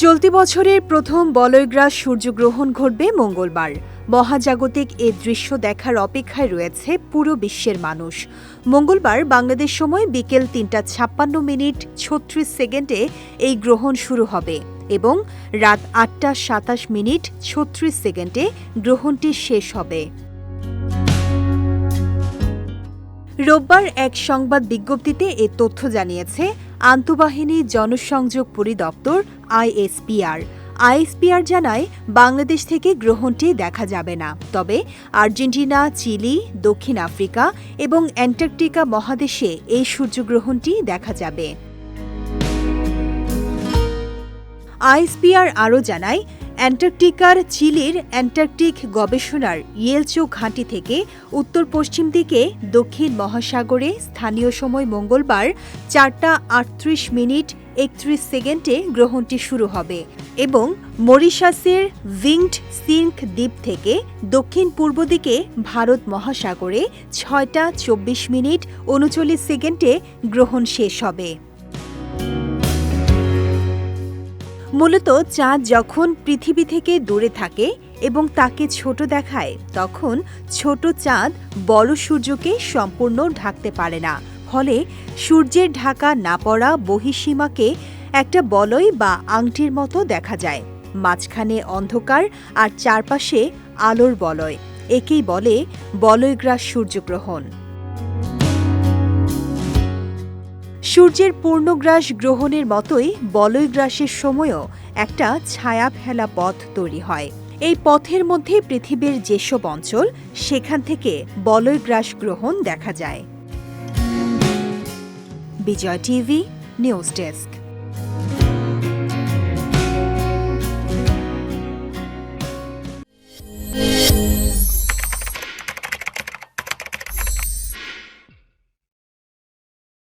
চলতি বছরের প্রথম বলয়গ্রাস সূর্যগ্রহণ ঘটবে মঙ্গলবার। মহাজাগতিক এ দৃশ্য দেখার অপেক্ষায় রয়েছে পুরো বিশ্বের মানুষ। মঙ্গলবার বাংলাদেশ সময় বিকেল তিনটা ছাপ্পান্ন মিনিট ছত্রিশ সেকেন্ডে এই গ্রহণ শুরু হবে এবং রাত আটটা সাতাশ মিনিট ছত্রিশ সেকেন্ডে গ্রহণটি শেষ হবে। রোববার এক সংবাদ বিজ্ঞপ্তিতে এ তথ্য জানিয়েছে আন্তঃবাহিনী জনসংযোগ পরিদপ্তর, আইএসপিআর। আইএসপিআর জানায়, বাংলাদেশ থেকে গ্রহণটি দেখা যাবে না। তবে আর্জেন্টিনা, চিলি, দক্ষিণ আফ্রিকা এবং অ্যান্টার্কটিকা মহাদেশে এই সূর্যগ্রহণটি দেখা যাবে। আইএসপিআর আরও জানায় অ্যান্টার্কটিকার চিলির অ্যান্টার্কটিক গবেষণার ইয়েলচো ঘাঁটি থেকে উত্তর পশ্চিম দিকে দক্ষিণ মহাসাগরে স্থানীয় সময় মঙ্গলবার চারটা আটত্রিশ মিনিট একত্রিশ সেকেন্ডে গ্রহণটি শুরু হবে এবং মরিশাসের উইংড সিঙ্ক দ্বীপ থেকে দক্ষিণ পূর্ব দিকে ভারত মহাসাগরে ছয়টা চব্বিশ মিনিট উনচল্লিশ সেকেন্ডে গ্রহণ শেষ হবে। মূলত চাঁদ যখন পৃথিবী থেকে দূরে থাকে এবং তাকে ছোট দেখায়, তখন ছোট চাঁদ বড় সূর্যকে সম্পূর্ণ ঢাকতে পারে না। ফলে সূর্যের ঢাকা না পড়া বহিসীমাকে একটা বলয় বা আংটির মতো দেখা যায়। মাঝখানে অন্ধকার আর চারপাশে আলোর বলয়। একেই বলে বলয়গ্রাস সূর্যগ্রহণ। সূর্যের পূর্ণগ্রাস গ্রহণের মতোই বলয়গ্রাসের সময়ও একটা ছায়া ফেলা পথ তৈরি হয়। এই পথের মধ্যে পৃথিবীর যেসব অঞ্চল, সেখান থেকে বলয়গ্রাস গ্রহণ দেখা যায়। Bijoy TV, news desk.